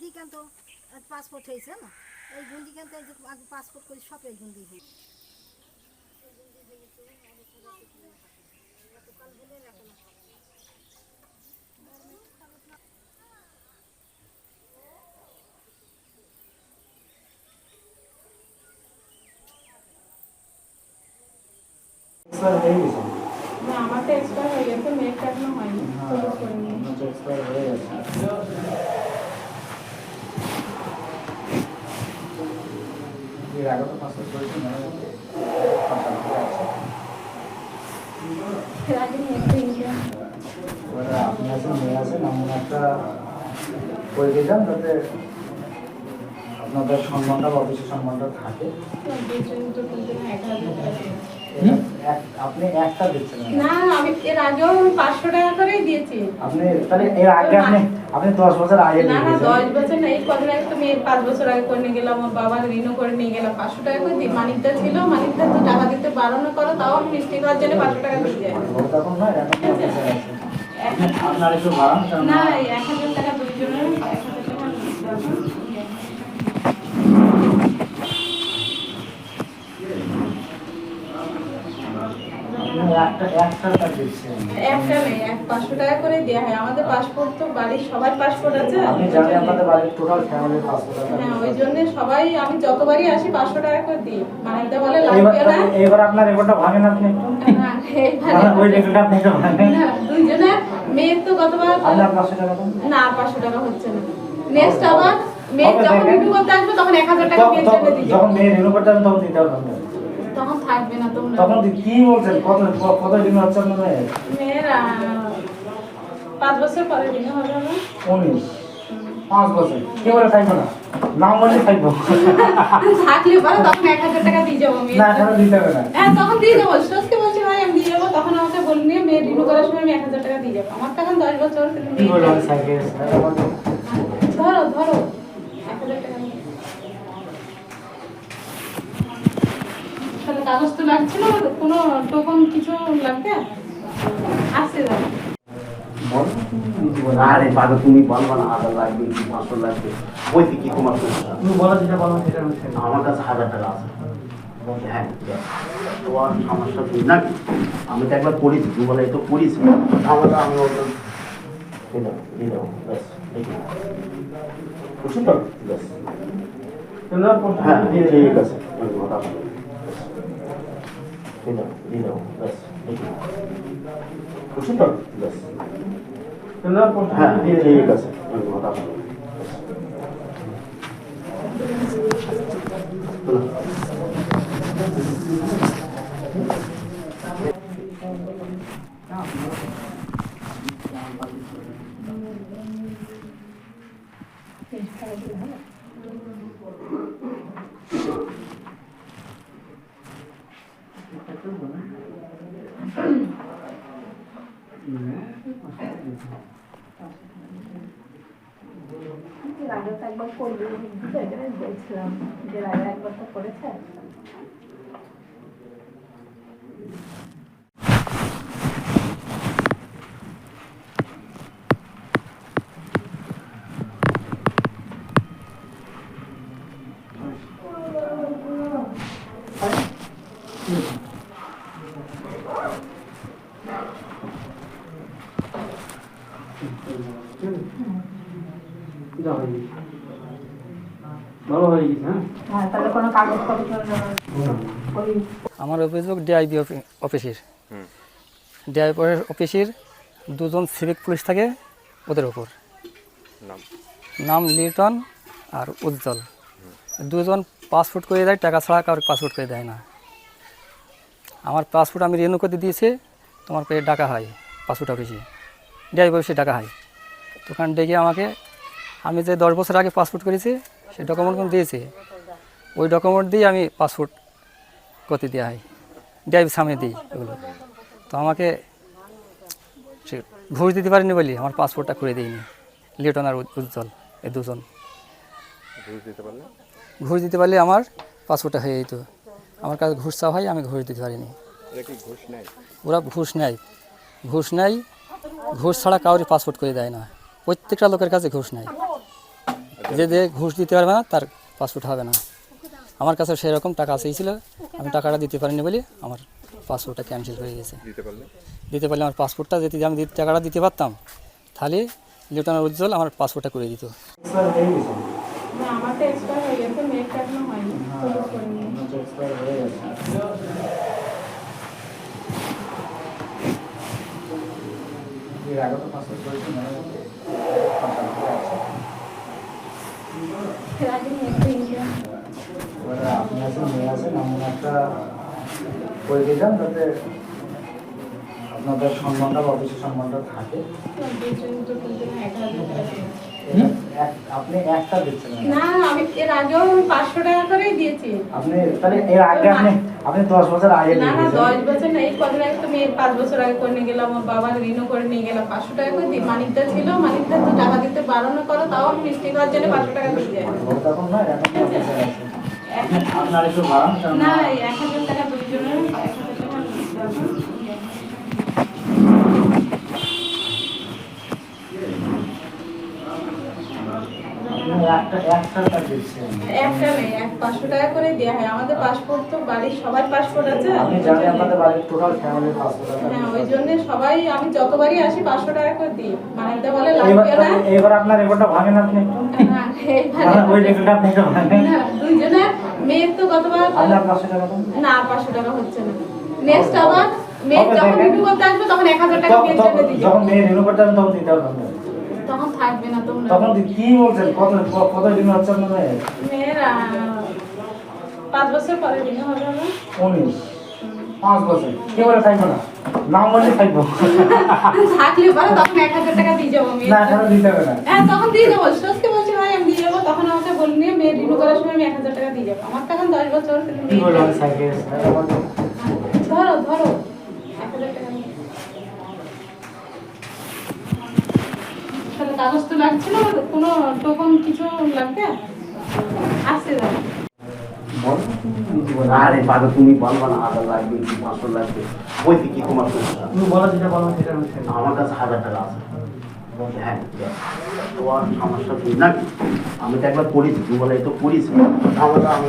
দিকান তো পাসপোর্ট হয়েছে, না? এই গুন্দিকান তো এই যে আগে পাসপোর্ট করি, সব এই গুন্দি হয়েছে। হয়ে গেছে না এক্সপায়ার হয়ে গেছে মেয়েরটা এখনও হয়নি এক্সপায়ার হয়ে গেছে এর আগে তো করেছি মনে আপনি আছেন মেয়ে আছেন এমন একটা করে দিয়ে যান যাতে আপনাদের সম্মানটা বা অফিসের সম্মানটা থাকে আপনি একটা দিচ্ছেন না। আমি এর আগেও আমি পাঁচশো টাকা করেই দিয়েছি। আপনি তাহলে এর আগে আপনি আপনি দশ বছর আগে না না দিয়েছেন। দশ বছর না এই কদিন আগে তো মেয়ে পাঁচ বছর আগে করে নিয়ে গেলাম বাবার ঋণও করে নিয়ে গেলাম পাঁচশো টাকা করে দিই মানিকটা ছিল মানিকটা তো টাকা দিতে বারণ করো তাও আমি মিষ্টি খাওয়ার জন্য পাঁচশো টাকা দিয়ে যাই এখন আপনার একটু বাড়ান না এই এক হাজার টাকা দুইজনের এক হাজার টাকা দিতে হবে। আপনি একটা একটা দিচ্ছেন একটা নেই এক পাঁচশো টাকা করে দেওয়া হয়। আমাদের পাসপোর্ট তো বাড়ির সবার পাসপোর্ট আছে। আপনি জানেন আপনাদের বাড়ির টোটাল ফ্যামিলির পাসপোর্ট আছে। হ্যাঁ ওই জন্য সবাই আমি যতবারই আসি পাঁচশো টাকা করে দিই। মানিকদা বলে লাগবে না। এইবার আপনার রেকর্ডটা ভাঙেন আপনি একটু? না, এইবারে- মানে ওই রেকর্ডটা আপনি একটু ভাঙেন। দুইজনে মেয়ের তো গতবার আপনার পাঁচশো টাকা না পাঁচশো টাকা হচ্ছে না। নেক্সট আবার মেয়ে যখন দেখেন। করতে আসবে তখন এক হাজার টাকা মেয়ের জন্য তখন- যখন মেয়ে রিনিউ করতে হবে তখন দিতে হবে। তখন থাকবে না তোমরা। তখন কি বলছেন? কত কত দিন হচ্ছে আপনার মেয়ের? মেয়ের পাঁচ বছর পরে দিনে হবে না উনিশ। পাঁচ বছর। কি বলে থাকব না। নাম বললে থাকব। থাকলে পরে তখন এক হাজার টাকা দিয়ে যাব না এখনও দিতে হবে না। হ্যাঁ তখন দিয়ে যাব। সত্যি বলছি ভাই আমি দিয়ে যাব। তখন আমাকে বলে নিয়ে মেয়ে রিনিউ করার সময় আমি এক হাজার টাকা দিয়ে যাব। আমার তখন দশ বছর। ধরো ধরো এক হাজার টাকা নিয়ে। তাহলে কাগজ তো লাগছে না কোনো টোকন কিছু লাগবে? আসছে দাদা। আরে বাবা তুমি বলবা না হাজার লাগবে কি পাঁচশো লাগবে? ওই দিকে তোমার সমস্যা তুমি বলো যেটা বলো সেটা আমি আমার কাছে হাজার টাকা আছে। হ্যাঁ। তোমার সমস্যা তুমি না আমি তো একবার করেছি তুমি বলে এই তো করিস তাহলে আমি ওটা দিয়ে দাও ব্যাস বুঝছ তো? ব্যাস। হ্যাঁ ঠিক আছে আমি কথা বলব। দিয়ে দাও দিয়ে দাও ব্যাস দেখি বুঝছ তো ব্যাস হ্যাঁ ঠিক আছে আমি কথা বলব। চলো। এর আগে তো একবার করবে এটাই বলছিলাম যে আগে একবার তো করেছে কোনো কাগজপত্র আমার অভিযোগ ডিআইবি অফিসের। ডিআইবি অফিসের দুজন সিভিক পুলিশ থাকে ওদের ওপর নাম? লিটন আর উজ্জ্বল। দুজন পাসপোর্ট করে দেয় টাকা ছাড়া কারোর পাসপোর্ট করে দেয় না। আমার পাসপোর্ট আমি রিনিউ করতে দিয়েছি তোমার পেয়ে ডাকা হয় পাসপোর্ট অফিসে। ডিআইবি অফিসে ডাকা হয়। তো ওখানে ডেকে আমাকে আমি যে দশ বছর আগে পাসপোর্ট করেছি সেই ডকুমেন্টগুলো দিয়েছে। ওই ডকুমেন্ট দিয়ে আমি পাসপোর্ট করতে দেওয়া হয়। ড্রাইভ সামনে দিই এগুলো। তো আমাকে সে ঘুষ দিতে পারিনি বলি আমার পাসপোর্টটা করে দিইনি লিটন আর উজ্জ্বল এ দুজন। ঘুষ দিতে পারলে? আমার পাসপোর্টটা হয়ে যেত। আমার কাছে ঘুষ চাওয়া হয় আমি ঘুষ দিতে পারিনি। ওরা ঘুষ নেয়। ঘুষ নেয় ঘুষ ছাড়া কাউরি পাসপোর্ট করে দেয় না। প্রত্যেকটা লোকের কাছে ঘুষ নেয়। যে যে ঘুষ দিতে পারবে না তার পাসপোর্ট হবে না। আমার কাছে সেরকম টাকা চেয়েছিল আমি টাকাটা দিতে পারিনি বলে আমার পাসপোর্টটা ক্যান্সেল হয়ে গেছে। দিতে পারলে? দিতে পারলে আমার পাসপোর্টটা যদি আমি টাকাটা দিতে পারতাম তাহলে লিউটনার উজ্জ্বল আমার পাসপোর্টটা করে দিত। হয়ে হয়ে হয়ে। গেছে। এর আগে তো পাসপোর্ট করেছি মানে এর আগে মেয়েরটা ইন্ডিয়া এবারে আছেন এমন একটা করে যাতে আপনাদের সম্মানটা বা অফিসের সম্মানটা থাকে। আপনি একটা দিচ্ছেন না। আমি এর আগেও আমি পাঁচশো টাকা করেই দিয়েছি। আপনি তাহলে এর আগে আপনি আপনি দশ বছর আগে না না দশ বছর না এই কদিন আগে পাঁচ বছর আগে করে নিয়ে গেলাম ওর বাবার ঋণও করে নিয়ে গেলাম পাঁচশো টাকা করে দিই মানিকটা ছিল মানিকটা তো টাকা দিতে বারণ করো তাও মিষ্টি খাওয়ার জন্য পাঁচশো টাকা দিয়ে। তখন না আপনার একটু বাড়ান না এক হাজার টাকা দুইজনের এক হাজার টাকা হয়। আমাদের পাসপোর্ট তো বাড়ির সবার পাসপোর্ট আছে। আপনি জানেন আপনাদের বাড়ির টোটাল ফ্যামিলির পাসপোর্ট হ্যাঁ ওই জন্য সবাই আমি যতবারই আসি পাঁচশো টাকা করে দিই। মানিকটা বলে লাগবে না। এবার আপনার রেকর্ডটা ভাঙেন আপনি একটু। হ্যাঁ, মানে ওই রেকর্ডটা আপনি একটু ভাঙেন। না, দুইজনে মেয়ের তো গতবার না পাঁচশো টাকা হচ্ছে না। নেক্সট আবার মেয়ের যখন। রিভিউ করতে আসবে তখন এক হাজার টাকা মেয়ের জন্য তখন- যখন দেবো। মেয়ে রিনিউ করতে যাবেন তখন দিতে হবে তখন থাকবে না তোমরা তখন কি বলছেন? কত কত দিন হচ্ছে আপনার মেয়ে মেয়ের আহ, পাঁচ বছর পরে রিভিউ হবে আমার উনিশ। পাঁচ বছর। কে বলে থাকব না? নাম বললে থাকব। থাকলে পরে তখন এক হাজার টাকা দিয়ে যাব মেয়ের। না। এখনও দিতে হবে না। হ্যাঁ তখন দিয়ে যাব। সত্যি বলছি ভাই আমি দিয়ে যাব তখন আমাকে নিয়ে করার সময় আমি এক হাজার টাকা দিয়ে যাব। আমার তো এখন দশ বছর কি ধরো ধরো। এক হাজার টাকা তাহলে কাগজ তো লাগছে না কোনো টোকন কিছু লাগবে? আসছে দাও আরে পাগল তুমি বলবা না হাজার লাগবে কি পাঁচশো লাগবে ওই দিকে তোমার তুমি বলো যেটা বলো সেটা আমার কাছে হাজার টাকা আছে। হ্যাঁ। সমস্যা তুই নাকি আমি তো একবার করেছি তুই বলে তো করিস আমি